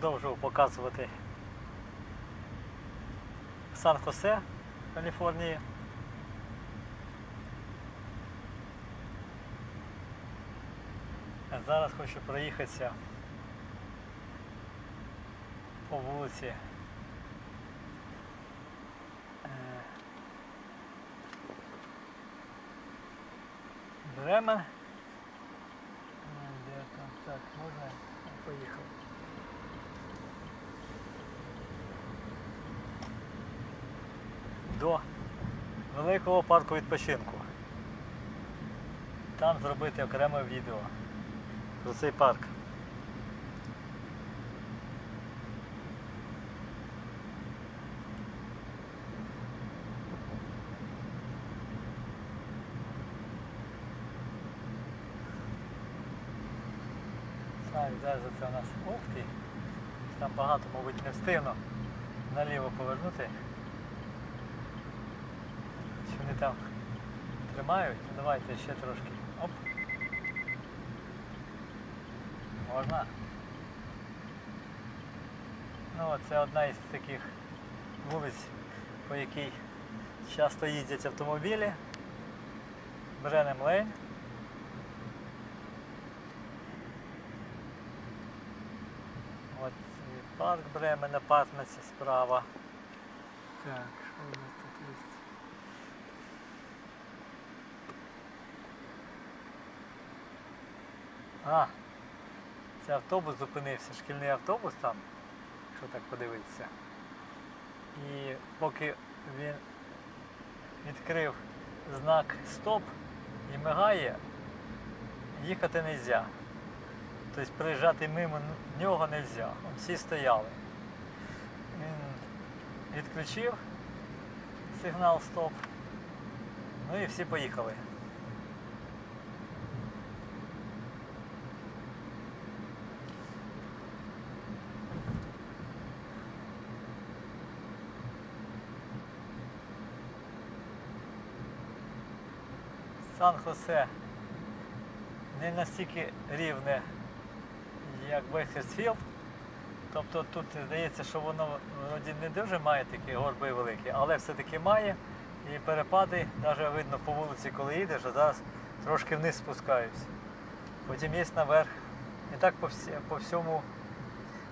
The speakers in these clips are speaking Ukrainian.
продовжував показувати Сан-Хосе, Каліфорнії. Зараз хочу проїхатися по вулиці. е, Бремен. Де там? Так, можна? Поїхав. До великого парку відпочинку. Там зробити окреме відео про цей парк. Зараз це у нас ух. Там багато, мабуть, не встигну наліво повернути. Там тримають? Ну, давайте ще трошки. Оп. Можна? Ну, це одна із таких вулиць, по якій часто їздять автомобілі. Бренем Лейн. От парк Бремен, апартментс справа. Так, що у нас тут є? А, це автобус зупинився, шкільний автобус там, якщо так подивитися. І поки він відкрив знак стоп і мигає, їхати не можна. Тобто проїжджати мимо нього не можна. Всі стояли. Він відключив сигнал стоп. Ну і всі поїхали. Сан-Хосе не настільки рівне, як Бейкерсфілд. Тобто тут здається, що воно вроді не дуже має такі горби великі, але все-таки має. І перепади, навіть видно по вулиці, коли їдеш, а зараз трошки вниз спускаюся. Потім є наверх. І так по, всі, по всьому.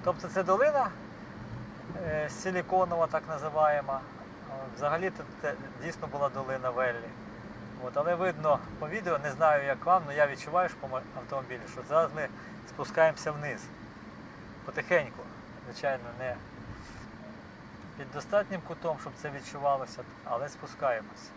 Тобто це долина е, силіконова, так називаємо. Взагалі тут дійсно була долина Веллі. От, але видно по відео, не знаю як вам, але я відчуваю що по автомобілі, що зараз ми спускаємося вниз. Потихеньку. Звичайно, не під достатнім кутом, щоб це відчувалося, але спускаємось.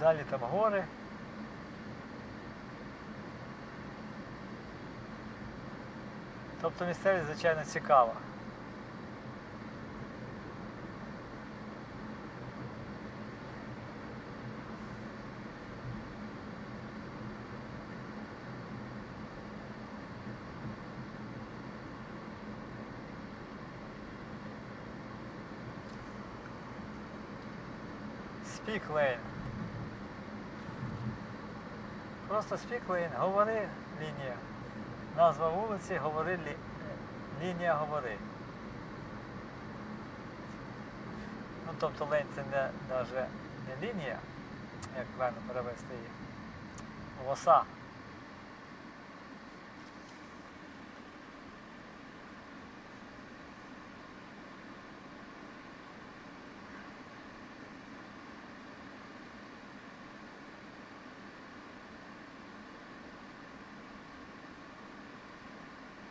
Далі там гори. Тобто місцевість, звичайно, цікава. Speak Lane. Просто Lane, говори лінія. Назва вулиці, говори лі... лінія говори. Ну тобто лень це не навіть не лінія, як правильно перевести її. Лоса.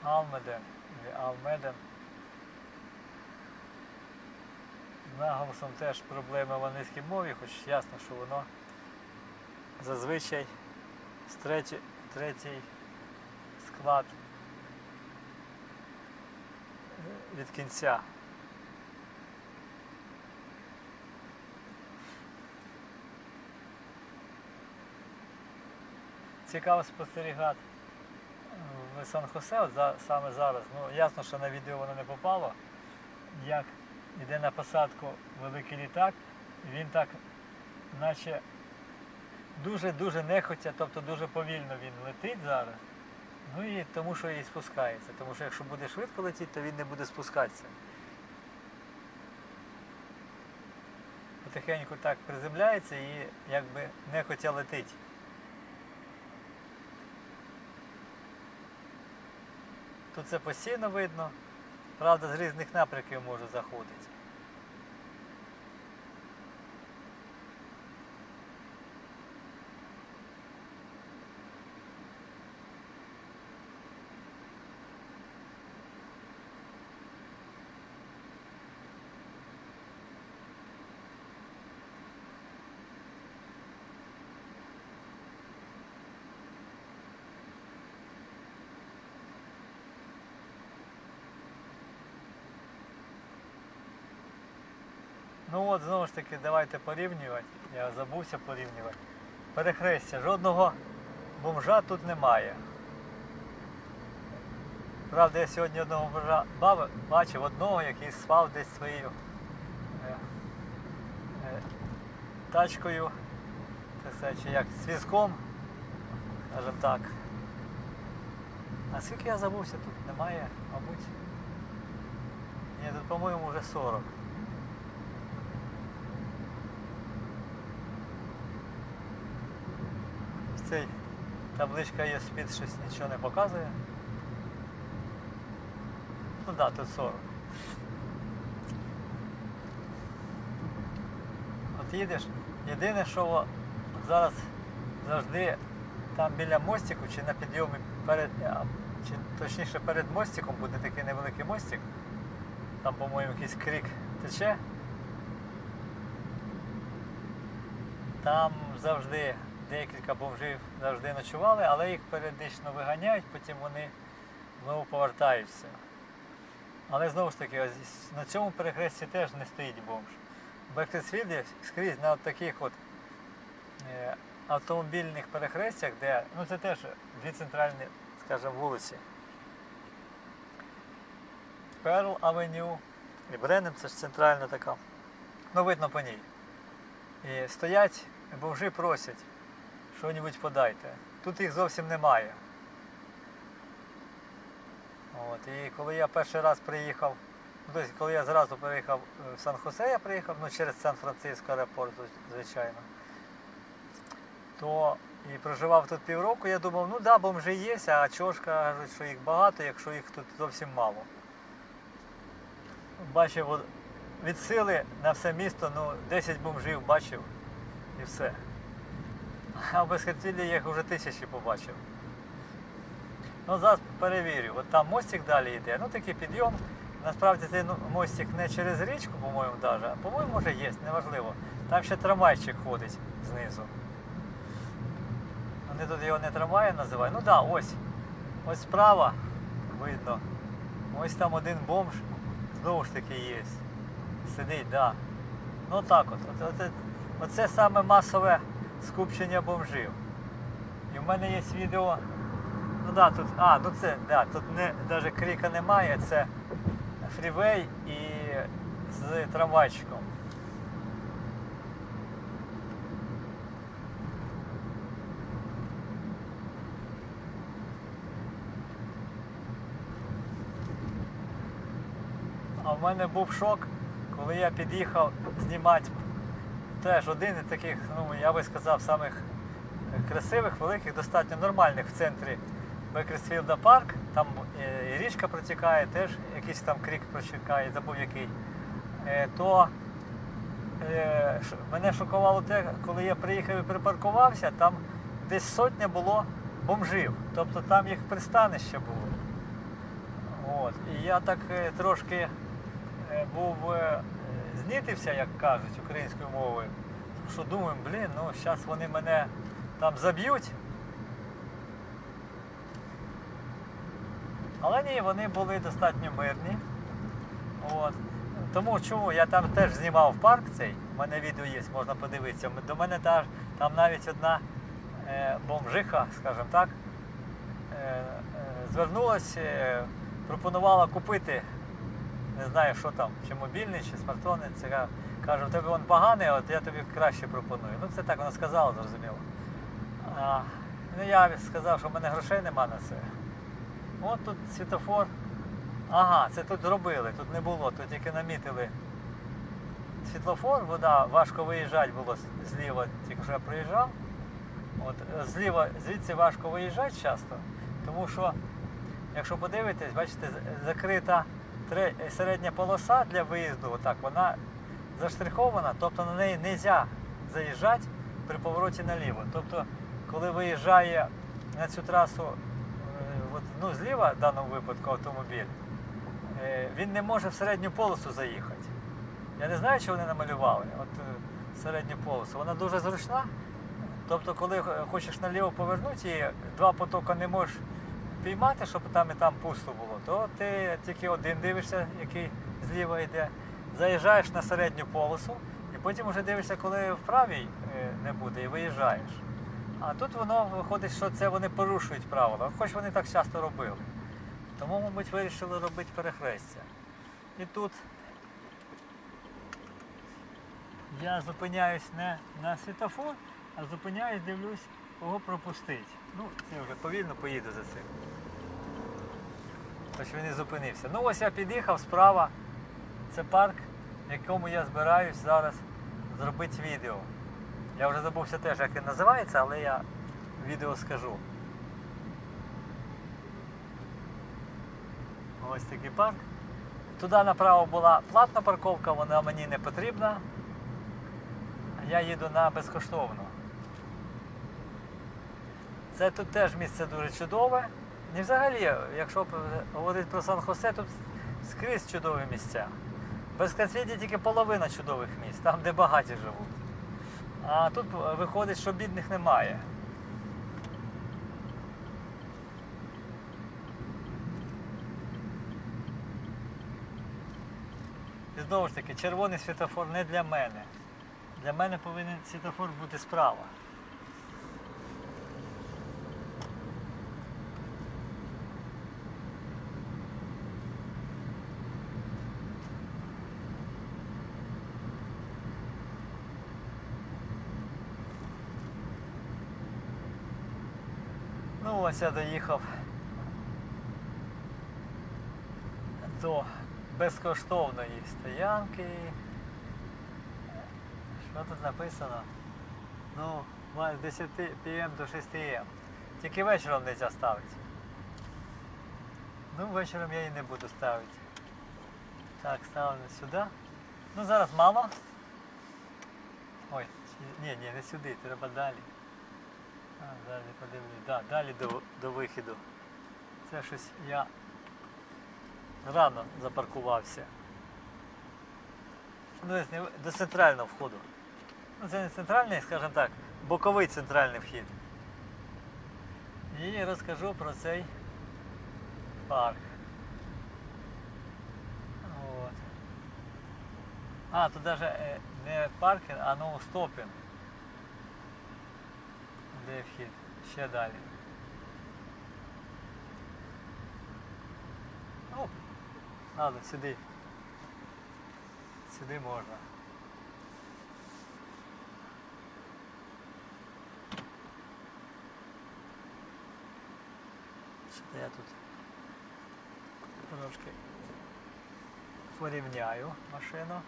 Алмеден или Алмеден. З наголосом теж проблеми в англійській мові, хоч ясно, що воно зазвичай з третій, третій склад від кінця. цікаво спостерігати в Сан-Хосе, за, саме зараз. Ну, ясно, що на відео воно не попало. Як йде на посадку великий літак, він так, наче дуже-дуже нехотя, тобто дуже повільно він летить зараз. Ну і тому, що і спускається. Тому що якщо буде швидко летіти, то він не буде спускатися. Потихеньку так приземляється і якби нехотя летить. Тут це постійно видно. Правда, з різних напрямків може заходити. Ну от знову ж таки, давайте порівнювати. Я забувся порівнювати. Перехрестя. Жодного бомжа тут немає. Правда, я сьогодні одного бомжа бав- бачив одного, який спав десь своєю е, е, тачкою, так сказати, чи як зв'язком, скажімо так. А скільки я забувся, тут немає, мабуть. Ні, тут, по-моєму, вже 40. Цей табличка є спід щось нічого не показує. Ну да, тут 40. От їдеш. Єдине, що зараз завжди там біля мостику чи на підйомі перед, чи точніше перед мостиком буде такий невеликий мостик. Там, по-моєму, якийсь крик тече. Там завжди декілька бомжів завжди ночували, але їх періодично виганяють, потім вони знову повертаються. Але знову ж таки, на цьому перехресті теж не стоїть бомж. Бекресфілді скрізь на таких от е, автомобільних перехрестях, де ну це теж дві центральні, скажімо, вулиці. Перл Авеню і Бренем, це ж центральна така. Ну, видно по ній. І стоять, бомжі просять, що-небудь подайте. Тут їх зовсім немає. От, і коли я перший раз приїхав, ну, тобто, коли я зразу приїхав е, в Сан-Хосе, я приїхав, ну через Сан-Франциско аеропорт, звичайно, то і проживав тут півроку, я думав, ну да, бомжі є, а ж кажуть, що їх багато, якщо їх тут зовсім мало. Бачив від сили на все місто, ну 10 бомжів бачив і все. А в Безхатіллі я їх вже тисячі побачив. Ну, зараз перевірю. От там мостик далі йде. Ну такий підйом. Насправді цей ну, мостик не через річку, по-моєму, а по-моєму, може є, неважливо. Там ще трамвайчик ходить знизу. Вони тут його не трамваєм називають. Ну так, да, ось. Ось справа видно. Ось там один бомж. Знову ж таки є. Сидить, так. Да. Ну так от. от, Оце саме масове скупчення бомжів. І в мене є відео. Ну да, тут, а, ну це, да, тут не, навіть крика немає, це фрівей і з трамвайчиком. А в мене був шок, коли я під'їхав знімати теж один із таких, ну я би сказав, самих красивих, великих, достатньо нормальних в центрі Бекерсфілда парк. Там е, і річка протікає, теж якийсь там крік протікає, забув який. Е, То е, мене шокувало те, коли я приїхав і припаркувався, там десь сотня було бомжів. Тобто там їх пристанище було. От. І я так трошки був знітився, як кажуть, українською мовою. Тому що думаю, блін, ну зараз вони мене там заб'ють. Але ні, вони були достатньо мирні. От. Тому чому я там теж знімав парк цей, у мене відео є, можна подивитися. До мене та- там навіть одна е, бомжиха, скажімо так, е, е, звернулась, е, пропонувала купити, не знаю, що там, чи мобільний, чи смартфон. Це ка- каже, у тебе він поганий, от я тобі краще пропоную. Ну це так вона сказала, зрозуміло. А, ну я сказав, що в мене грошей нема на це. От тут світофор. Ага, це тут зробили, тут не було, тут тільки намітили світлофор, вода, важко виїжджати було зліва, тільки що я приїжджав. От, е, зліва, звідси важко виїжджати часто, тому що, якщо подивитись, бачите, закрита е, середня полоса для виїзду, отак, вона заштрихована, тобто на неї не можна заїжджати при повороті наліво. Тобто, коли виїжджає на цю трасу е, от, ну, зліва в даному випадку автомобіль, е, він не може в середню полосу заїхати. Я не знаю, чи вони намалювали от, середню полосу. Вона дуже зручна. Тобто, коли хочеш наліво повернути і два потоки не можеш піймати, щоб там і там пусто було, то ти тільки один дивишся, який зліва йде, заїжджаєш на середню полосу і потім вже дивишся, коли в правій е, не буде, і виїжджаєш. А тут воно виходить, що це вони порушують правила, хоч вони так часто робили. Тому, мабуть, вирішили робити перехрестя. І тут я зупиняюсь не на світофор, а зупиняюсь, дивлюсь, кого пропустить. Ну, це вже повільно поїду за цим. Хоч він і зупинився. Ну ось я під'їхав справа. Це парк, в якому я збираюсь зараз зробити відео. Я вже забувся теж, як він називається, але я відео скажу. Ось такий парк. Туди направо була платна парковка, вона мені не потрібна. Я їду на безкоштовну. Це тут теж місце дуже чудове. І взагалі, якщо говорити про Сан-Хосе, тут скрізь чудові місця. Без Кацвіді тільки половина чудових місць, там, де багаті живуть. А тут виходить, що бідних немає. І знову ж таки, червоний світофор не для мене. Для мене повинен світофор бути справа. Ну я доїхав до безкоштовної стоянки. Що тут написано? Ну, з 10 пм до 6 м. Тільки вечором не можна ставити. Ну, вечором я її не буду ставити. Так, ставлю сюди. Ну зараз мало. Ой, ні, ні, не сюди, треба далі. Далі подивлюсь. Да, далі до, до вихіду. Це щось я рано запаркувався. Ну, до центрального входу. Ну, це не центральний, скажімо так, боковий центральний вхід. І розкажу про цей парк. От. А, тут навіть е, не паркінг, а ноустопінг. Де вхід? Ще далі. Ну, ладно, сюди. Сюди можна. Що я тут трошки порівняю машину.